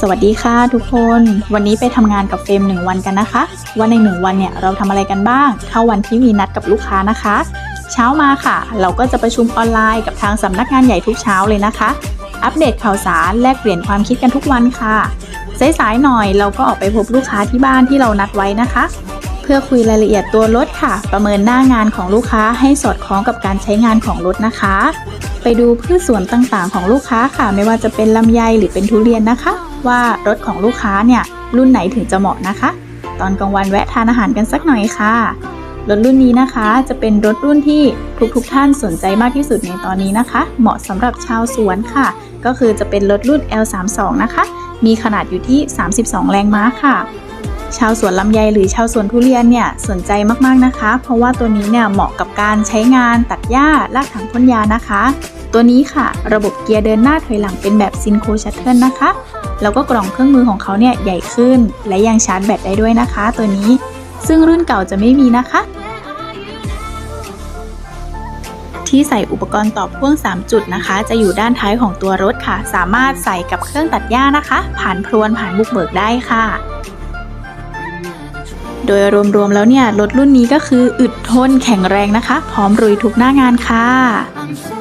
สวัสดีค่ะทุกคน วันนี้ไปทำงานกับเฟรมหนึ่งวันกันนะคะว่าในหนึ่งวันเนี่ยเราทำอะไรกันบ้าง เข้าวันที่มีนัดกับลูกค้านะคะ เช้ามาค่ะ เราก็จะประชุมออนไลน์กับทางสำนักงานใหญ่ทุกเช้าเลยนะคะ อัปเดตข่าวสารแลกเปลี่ยนความคิดกันทุกวันค่ะสายๆหน่อยเราก็ออกไปพบลูกค้าที่บ้านที่เรานัดไว้นะคะ พื่อคุยรายละเอียดตัวรถค่ะ ประเมินหน้างานของลูกค้าให้สอดคล้องกับการใช้งานของรถนะคะ ไปดูพืชสวนต่างๆ ของลูกค้าค่ะ ไม่ว่าจะเป็นลำไยหรือเป็นทุเรียนนะคะ ว่ารถของลูกค้าเนี่ยรุ่นไหนถึงจะเหมาะนะคะ ตอนกลางวันแวะทานอาหารกันสักหน่อยค่ะรถรุ่นนี้นะคะจะเป็นรถรุ่นที่ทุกๆทท่านสนใจมากที่สุดในตอนนี้นะคะ เหมาะสำหรับชาวสวนค่ะ ก็คือจะเป็นรถรุ่น L32 นะคะ มีขนาดอยู่ที่ 32 แรงม้าค่ะ ชาวสวนลำไยหรือชาวสวนทุเรียนเนี่ยสนใจมากๆนะคะ เพราะว่าตัวนี้เนี่ยเหมาะกับการใช้งานตัดหญ้าลากถังพ่นยานะคะ ตัวนี้ค่ะ ระบบเกียร์เดินหน้าถอยหลังเป็นแบบซินโคชัตเทิลนะคะ แล้วก็กล่องเครื่องมือของเขาเนี่ยใหญ่ขึ้น และยังชาร์จแบตได้ด้วยนะคะ ตัวนี้ ซึ่งรุ่นเก่าจะไม่มีนะคะ ที่ใส่อุปกรณ์ต่อพ่วง 3 จุดนะคะ จะอยู่ด้านท้ายของตัวรถค่ะ สามารถใส่กับเครื่องตัดหญ้านะคะ ผ่านพรวนผ่านบุกเบิกได้ค่ะ โดยรวมๆแล้วเนี่ย รถรุ่นนี้ก็คืออึดทนแข็งแรงนะคะ พร้อมรุยทุกหน้างานค่ะ